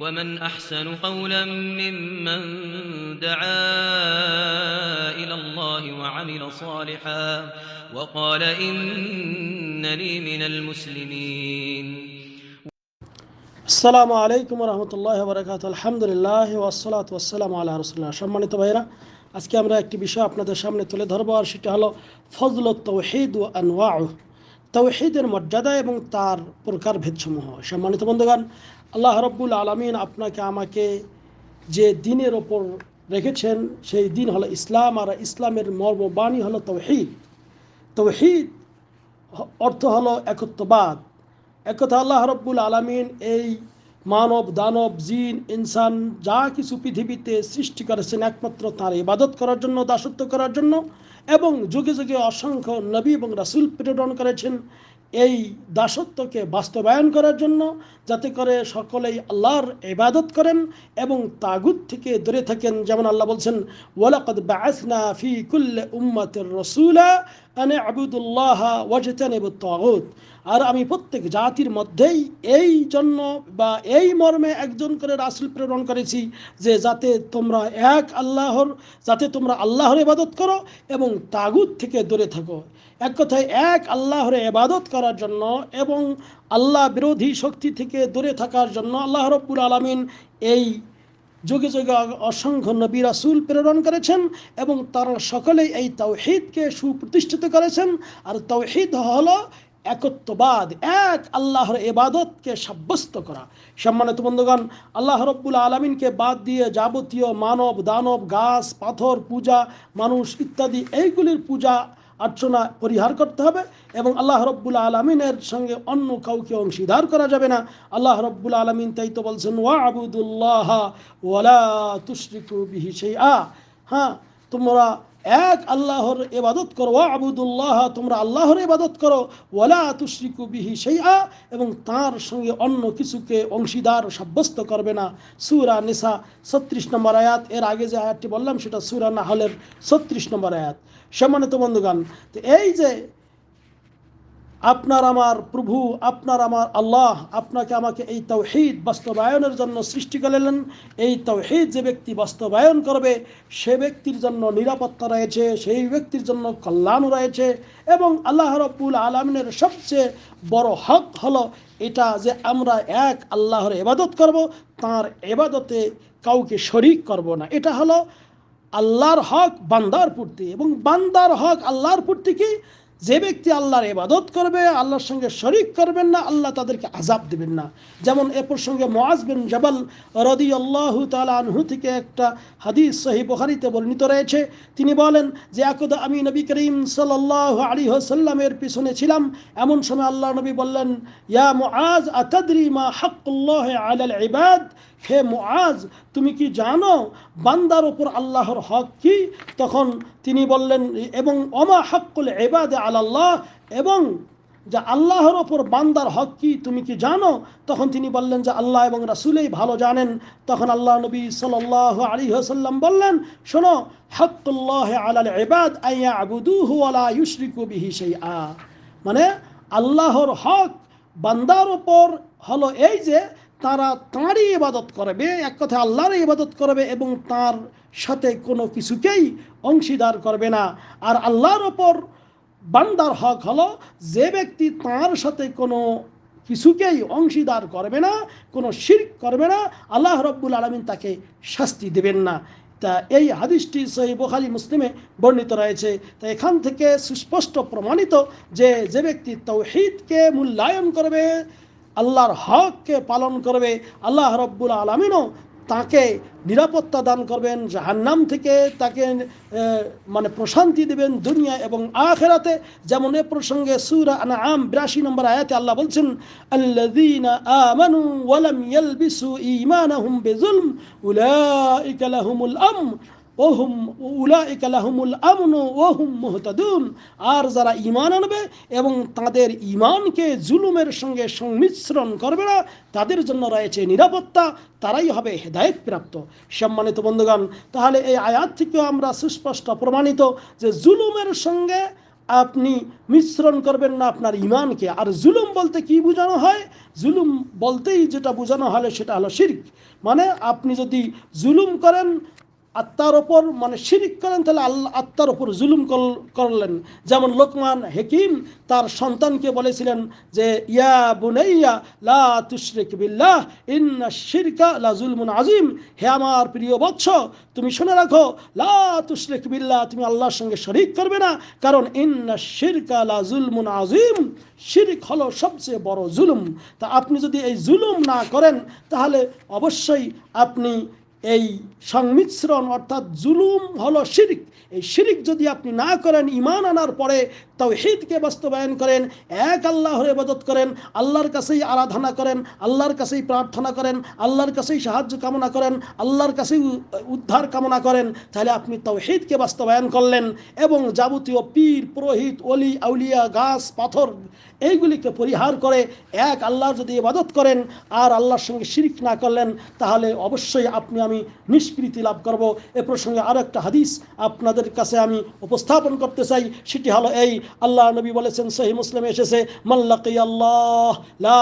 ومن أحسن قولا ممن دعا إلى الله وعمل صالحا وقال إنني من المسلمين আসসালামু আলাইকুম রহমতুল্লাহ বরকাত আলহামদুলিল্লাহ ওয়াসালাত ওয়াসালাম আল্লাহ রসুল্লাহ সম্মানিত ভাইরা আজকে আমরা একটি বিষয় আপনাদের সামনে তুলে ধরবো আর সেটা হলো ফজল তৌহিদ ও আনওয়াউ তৌহিদের মর্যাদা এবং তার প্রকার ভেদসমূহ। সম্মানিত বন্ধুগান আল্লাহ রব্বুল আলমিন আপনাকে, আমাকে যে দিনের ওপর রেখেছেন, সেই দিন হলো ইসলাম, আর ইসলামের মর্মবাণী হলো তৌহিদ। তৌহিদ অর্থ হলো একত্ববাদ। একথা আল্লাহ রব্বুল আলমিন এই মানব, দানব, জিন, ইনসান, যা কিছু পৃথিবীতে সৃষ্টি করেছেন একমাত্র তার ইবাদত করার জন্য, দাসত্ব করার জন্য এবং যুগে যুগে অসংখ্য নবী এবং রাসুল প্রেরণ করেছেন। এই দাসত্বকে বাস্তবায়ন করার জন্য যাতে করে সকলেই আল্লাহর ইবাদত করেন এবং তাগুত থেকে দূরে থাকেন। যেমন আল্লাহ বলছেন, ওয়ালাকদ বাআসনা ফি কুল্লি উম্মাতির রাসূলা আনে আবুদুল্লাহ ওয়াজতানিবু তাগুত। আর আমি প্রত্যেক জাতির মধ্যেই এই জন্য বা এই মর্মে একজন করে রাসুল প্রেরণ করেছি যে যাতে তোমরা এক আল্লাহর, যাতে তোমরা আল্লাহর ইবাদত করো এবং তাগুত থেকে দূরে থাকো। এক কথায় এক আল্লাহর এবাদত করার জন্য এবং আল্লাহ বিরোধী শক্তি থেকে দূরে থাকার জন্য আল্লাহ রব্বুল আলমিন এই যুগে যুগে অসংখ্য নবী রাসুল প্রেরণ করেছেন এবং তারা সকলেই এই তাওহিদকে সুপ্রতিষ্ঠিত করেছেন। আর তৌহিদ হলো একত্ববাদ, এক আল্লাহর এবাদতকে সাব্যস্ত করা। সম্মানিত বন্ধুগণ, আল্লাহ রব্বুল আলমিনকে বাদ দিয়ে যাবতীয় মানব, দানব, গাছ, পাথর, পূজা, মানুষ ইত্যাদি এইগুলির পূজা, অর্চনা পরিহার করতে হবে এবং আল্লাহ রব্বুল আলমিনের সঙ্গে অন্য কাউকে অংশীদার করা যাবে না। আল্লাহ রব্বুল আলমিন তাই তো বলছেন ওয়া আবুদুল্লাহ ওয়ালা তুশরিকু বিহি সেই আ হ্যাঁ তোমরা এক আল্লাহর এবাদত করো আবুদুল্লাহ তোমরা আল্লাহর ইবাদত করো ওলা তুশ্রী বিহি সেই আ এবং তার সঙ্গে অন্য কিছুকে অংশীদার সাব্যস্ত করবে না। সুরা নিসা ছত্রিশ নম্বর আয়াত, এর আগে যে আয়াতটি বললাম সেটা সুরা না নাহলের ছত্রিশ নম্বর আয়াত। সম্মানিত বন্ধুগান তো এই যে আপনার আমার প্রভু, আপনার আমার আল্লাহ, আপনাকে আমাকে এই তৌহিদ বাস্তবায়নের জন্য সৃষ্টি করলেন। এই তৌহিদ যে ব্যক্তি বাস্তবায়ন করবে, সে ব্যক্তির জন্য নিরাপত্তা রয়েছে, সেই ব্যক্তির জন্য কল্যাণ রয়েছে এবং আল্লাহ রব্বুল আলমিনের সবচেয়ে বড় হক হলো এটা যে আমরা এক আল্লাহর এবাদত করব, তার এবাদতে কাউকে শরিক করব না। এটা হলো আল্লাহর হক বান্দার পূর্তি এবং বান্দার হক আল্লাহর পূর্তি কি? যে ব্যক্তি আল্লাহর ইবাদত করবে, আল্লাহর সঙ্গে শরিক করবেন না, আল্লাহ তাদেরকে আজাব দেবেন না। যেমন এ প্রসঙ্গে মোয়াজ বিন জবাল রদি আল্লাহ আনহু থেকে একটা হাদিস সহি বখারিতে বর্ণিত রয়েছে। তিনি বলেন যে একদা আমি নবী করিম সাল্লাহ আলী সাল্লামের পিছনে ছিলাম। এমন সময় আল্লাহ নবী বললেন, ইয়া মোয়াজ আতাদরি মা হকুল্লাহ আলাল ইবাদ? হে মুআজ, তুমি কি জানো বান্দার ওপর আল্লাহর হক কি? তখন তিনি বললেন, এবং অমা হকুল এবাদে আল্লাহ এবং যে আল্লাহর ওপর বান্দার হক কি তুমি কি জানো? তখন তিনি বললেন যে আল্লাহ এবং রাসুলেই ভালো জানেন। তখন আল্লাহ নবী সাল আলী সাল্লাম বললেন, শোনো হকুল্লাহ আলাল এবাদ আইয়া আবুদুহু আলা ইউশরিকু বিহি সেই আ মানে আল্লাহর হক বান্দার ওপর হলো এই যে তারা তাঁরই ইবাদত করবে, এক কথা আল্লাহর ইবাদত করবে এবং তার সাথে কোনো কিছুকেই অংশীদার করবে না। আর আল্লাহর ওপর বান্দার হক হলো যে ব্যক্তি তার সাথে কোনো কিছুকেই অংশীদার করবে না, কোনো শির্ক করবে না, আল্লাহ রব্বুল আলমিন তাকে শাস্তি দেবেন না। তা এই হাদিসটি সহি বোখারি মুসলিমে বর্ণিত রয়েছে। তা এখান থেকে সুস্পষ্ট প্রমাণিত যে যে ব্যক্তি তৌহিদকে মূল্যায়ন করবে, আল্লাহর হককে পালন করবে, আল্লাহ রব্বুল আলমিনও তাকে নিরাপত্তা দান করবেন, জাহান্নাম থেকে তাকে মানে প্রশান্তি দেবেন দুনিয়া এবং আখেরাতে। যেমন এ প্রসঙ্গে সুরা আম বিরাশি নম্বর আয়াতে আল্লাহ বলছেন আল্লাদিনা আমানু ওয়ালাম ইয়ালবিসু ঈমানাহুম বিজুলম উলাইকা লাহুমুল আমন ওহুম উলাইকা লাহুমুল আমনু ওহুম মুহতাদুন। আর যারা ঈমান আনবে এবং তাদের ঈমানকে জুলুমের সঙ্গে সংমিশ্রণ করবে না, তাদের জন্য রয়েছে নিরাপত্তা, তারাই হবে হেদায়েত প্রাপ্ত সম্মানিত বন্ধুগণ, তাহলে এই আয়াত থেকেও আমরা সুস্পষ্ট প্রমাণিত যে জুলুমের সঙ্গে আপনি মিশ্রণ করবেন না আপনার ইমানকে আর জুলুম বলতে কি বোঝানো হয়? জুলুম বলতেই যেটা বোঝানো হলে সেটা হলো শিরিক। মানে আপনি যদি জুলুম করেন আত্মার ওপর মানে শিরিক করেন, তাহলে আল্লাহ আত্মার ওপর জুলুম কর- করলেন। যেমন লোকমান হেকিম তার সন্তানকে বলেছিলেন যে, ইয়া বুনাইয়া লা তুশরিক বিল্লাহ, ইন্না শিরকা লা জুলমুন আজিম হে আমার প্রিয় বৎস, তুমি শুনে রাখো, লা তুশরিক বিল্লাহ, তুমি আল্লাহর সঙ্গে শরিক করবে না। কারণ ইন্না শিরকা লা জুলমুন আজিম শিরিক হলো সবচেয়ে বড় জুলুম। তা আপনি যদি এই জুলুম না করেন, তাহলে অবশ্যই আপনি এই সংমিশ্রণ অর্থাৎ জুলুম হলো শিরিক। এই শিরিক যদি আপনি না করেন ইমান আনার পরে তাওহীদকে বাস্তবায়ন করেন, এক আল্লাহর ইবাদত করেন, আল্লাহর কাছেই আরাধনা করেন, আল্লাহর কাছেই প্রার্থনা করেন, আল্লাহর কাছেই সাহায্য কামনা করেন, আল্লাহর কাছেই উদ্ধার কামনা করেন, তাহলে আপনি তাওহীদকে বাস্তবায়ন করলেন এবং যাবতীয় পীর, পুরোহিত অলি আউলিয়া, গাছ, পাথর এইগুলিকে পরিহার করে এক আল্লাহর যদি ইবাদত করেন আর আল্লাহর সঙ্গে শিরিক না করলেন, তাহলে অবশ্যই আপনি, আমি নিষ্কৃতি লাভ করব। এ প্রসঙ্গে আরও একটা হাদিস আপনাদের কাছে আমি উপস্থাপন করতে চাই, সেটি হলো এই আল্লাহ নবী বলেছেন সহি মুসলিমে এসেছে মাল্লাকি আল্লাহ লা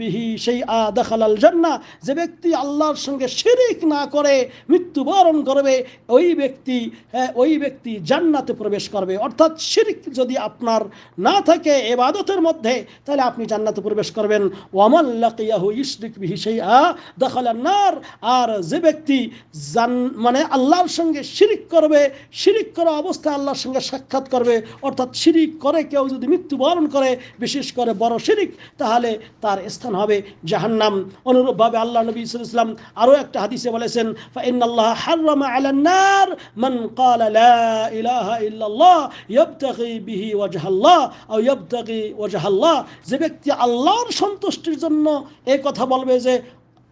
বিহি সেই আ দেখালাল জান্নাহ যে ব্যক্তি আল্লাহর সঙ্গে শিরিক না করে মৃত্যুবরণ করবে ওই ব্যক্তি হ্যাঁ, ওই ব্যক্তি জান্নাতে প্রবেশ করবে। অর্থাৎ শিরিক যদি আপনার না থাকে এবাদতের মধ্যে তাহলে আপনি জান্নাতে প্রবেশ করবেন। ওয়ামাল্লাকিয়াহু ইশরিক বিহি সেই আ দেখালার নার আর যে ব্যক্তি জান মানে আল্লাহর সঙ্গে শিরিক করবে শিরিক করা অবস্থায় আল্লাহর সঙ্গে সাক্ষাৎ করবে অর্থাৎ শিরিক করে কেউ যদি মৃত্যুবরণ করে বিশেষ করে বড় শিরিক তাহলে তার স্থান হবে জাহান্নাম অনুরূপভাবে আল্লাহ নবী ইসলাম আরও একটা হাদিসে বলেছেন فإن الله حرم على النار من قال لا إله إلا الله يبتغي به وجه الله أو يبتغي وجه الله যে ব্যক্তি আল্লাহর সন্তুষ্টির জন্য এই কথা বলবে যে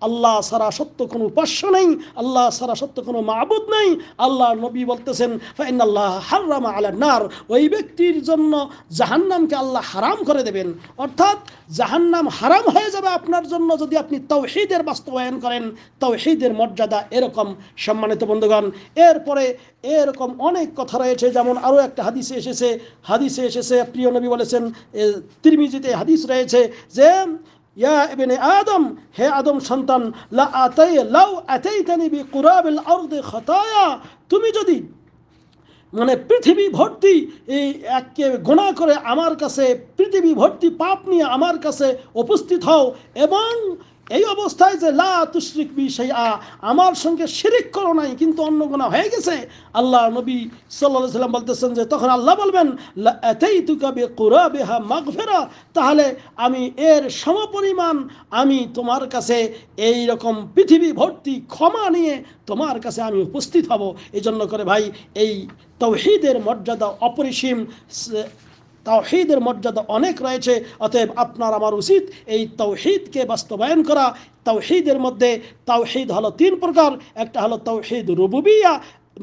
আল্লাহ সারা সত্য কোনো উপাস্য নেই, আল্লাহ সারা সত্য কোনো মাবুদ নেই। আল্লাহ নবী বলতেছেন ফাইন আল্লাহ আলা নার ওই ব্যক্তির জন্য জাহান্নামকে আল্লাহ হারাম করে দেবেন। অর্থাৎ জাহান্নাম হারাম হয়ে যাবে আপনার জন্য যদি আপনি তৌহিদের বাস্তবায়ন করেন। তৌহিদের মর্যাদা এরকম, সম্মানিত বন্ধুগণ। এরপরে এরকম অনেক কথা রয়েছে, যেমন আরও একটা হাদিসে এসেছে হাদিসে এসেছে, প্রিয় নবী বলেছেন তিরমিজিতে হাদিস রয়েছে যে ইয়া ইবনে আদম, হে আদম সন্তান, লা আতাই, লাউ আতাইতানি বি কুরাবিল আরদি খতায়া। তুমি যদি মানে পৃথিবী ভর্তি, এই এককে গোনা করে আমার কাছে পৃথিবী ভর্তি পাপ নিয়ে আমার কাছে উপস্থিত হও এবং এই অবস্থায় যে, লা তুশরিক বি সেই আ আমার সঙ্গে শিরিক করো নাই, কিন্তু অন্য গোনা হয়ে গেছে। আল্লাহ নবী সাল্লাহ সাল্লাম বলতেছেন যে, তখন আল্লাহ বলবেন এতেই তুকাবে কোরা বেহা মাগফেরা তাহলে আমি এর সমপরিমাণ আমি তোমার কাছে এই রকম পৃথিবী ভর্তি ক্ষমা নিয়ে তোমার কাছে আমি উপস্থিত হব। এই জন্য করে ভাই, এই তৌহিদের মর্যাদা অপরিসীম তাওহিদের মর্যাদা অনেক রয়েছে, অতএব আপনার আমার উচিত এই তৌহিদকে বাস্তবায়ন করা। তাওহিদের মধ্যে তাওহিদ হলো তিন প্রকার, একটা হলো তৌহিদ রুবুবিয়া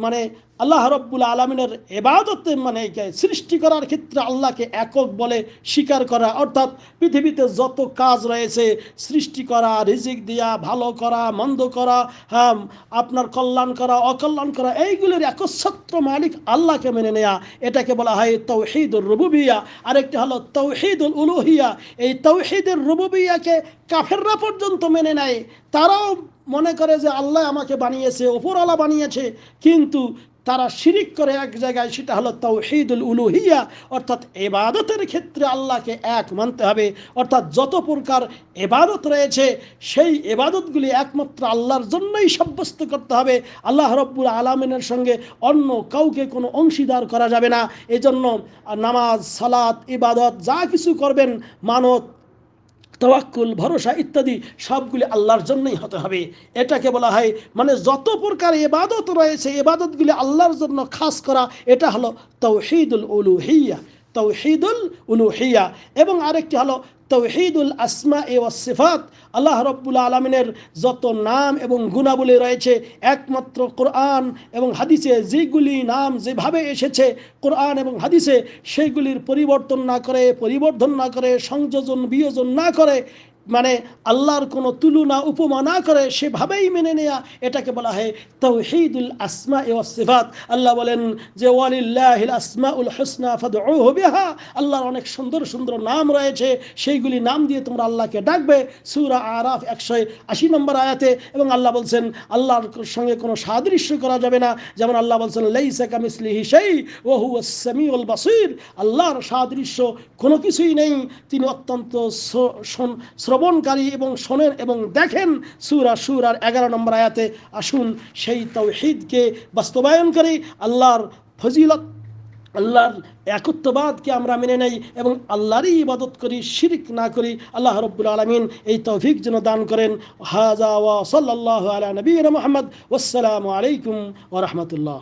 মানে আল্লাহ রব্বুল আলমিনের এবাদতে মানে সৃষ্টি করার ক্ষেত্রে আল্লাহকে একক বলে স্বীকার করা, অর্থাৎ পৃথিবীতে যত কাজ রয়েছে, সৃষ্টি করা, রিজিক দেওয়া ভালো করা, মন্দ করা হ্যাঁ আপনার কল্যাণ করা, অকল্যাণ করা, এইগুলির একচ্ছত্র মালিক আল্লাহকে মেনে নেয়া। এটাকে বলা হয় তৌহিদুল রুবুবিয়া। আরেকটি হলো তৌহিদুল উলুহিয়া। এই তৌহিদের রুবুবিয়াকে কাফেররা পর্যন্ত মেনে নেয়। তারাও মনে করে যে আল্লাহ আমাকে বানিয়েছে, ওপরওয়ালা বানিয়েছে, কিন্তু তারা শিরিক করে এক জায়গায়, সেটা হলো তাও তৌহিদুল উলুহিয়া, অর্থাৎ এবাদতের ক্ষেত্রে আল্লাহকে এক মানতে হবে। অর্থাৎ যত প্রকার এবাদত রয়েছে, সেই এবাদতগুলি একমাত্র আল্লাহর জন্যই সাব্যস্ত করতে হবে। আল্লাহ রব্বুল আলমিনের সঙ্গে অন্য কাউকে কোনো অংশীদার করা যাবে না। এজন্য নামাজ, সালাত, ইবাদত, যা কিছু করবেন, মানত তওয়াক্কুল, ভরসা ইত্যাদি সবগুলি আল্লাহর জন্যই হতে হবে। এটাকে বলা হয় মানে যত প্রকার এবাদত রয়েছে এবাদতগুলি আল্লাহর জন্য খাস করা, এটা হলো তৌহিদুল উলুহিয়া। তৌহিদুল উলুহিয়া। এবং আরেকটি হলো তৌহিদুল আসমা এ সিফাত। আল্লাহ রব্বুল আলমিনের যত নাম এবং গুণাবলী রয়েছে, একমাত্র কোরআন এবং হাদিসে যেগুলি নাম যেভাবে এসেছে, কোরআন এবং হাদিসে সেইগুলির পরিবর্তন না করে, পরিবর্ধন না করে, সংযোজন বিয়োজন না করে মানে আল্লাহর কোনো তুলনা, উপমা না করে সেভাবেই মেনে নেয়া, এটাকে বলা হয় তৌহিদুল আসমা এ সিফাত। আল্লাহ বলেন যে, ওয়ালিল্লাহিল আসমা উল হুসনা ফাদউহু বিহা। আল্লাহর অনেক সুন্দর সুন্দর নাম রয়েছে, সেইগুলি নাম দিয়ে তোমরা আল্লাহকে ডাকবে। সূরা আরাফ একশো আশি নম্বর আয়াতে, এবং আল্লাহ বলছেন, আল্লাহর সঙ্গে কোনো সাদৃশ্য করা যাবে না। যেমন আল্লাহ বলছেন, লাইসা কামিসলিহি সেই ও হুয়া সামিউল বাসির। আল্লাহর সাদৃশ্য কোনো কিছুই নেই। তিনি অত্যন্ত শ্র- শ্রবণকারী এবং শোনেন এবং দেখেন সুরা সুরার এগারো নম্বর আয়াতে, আসুন সেই তৌহিদকে বাস্তবায়ন করি, আল্লাহর ফজিলত, আল্লাহর একত্ববাদকে আমরা মেনে নেই এবং আল্লাহরই ইবাদত করি, শিরিক না করি, আল্লাহ রব্বুল আলমিন এই তৌফিক যেন দান করেন। হাজা ওয়া সাল্লাল্লাহু আলা নবীনা মোহাম্মদ। ওয়াসসালামু আলাইকুম ওয়া রাহমাতুল্লাহ।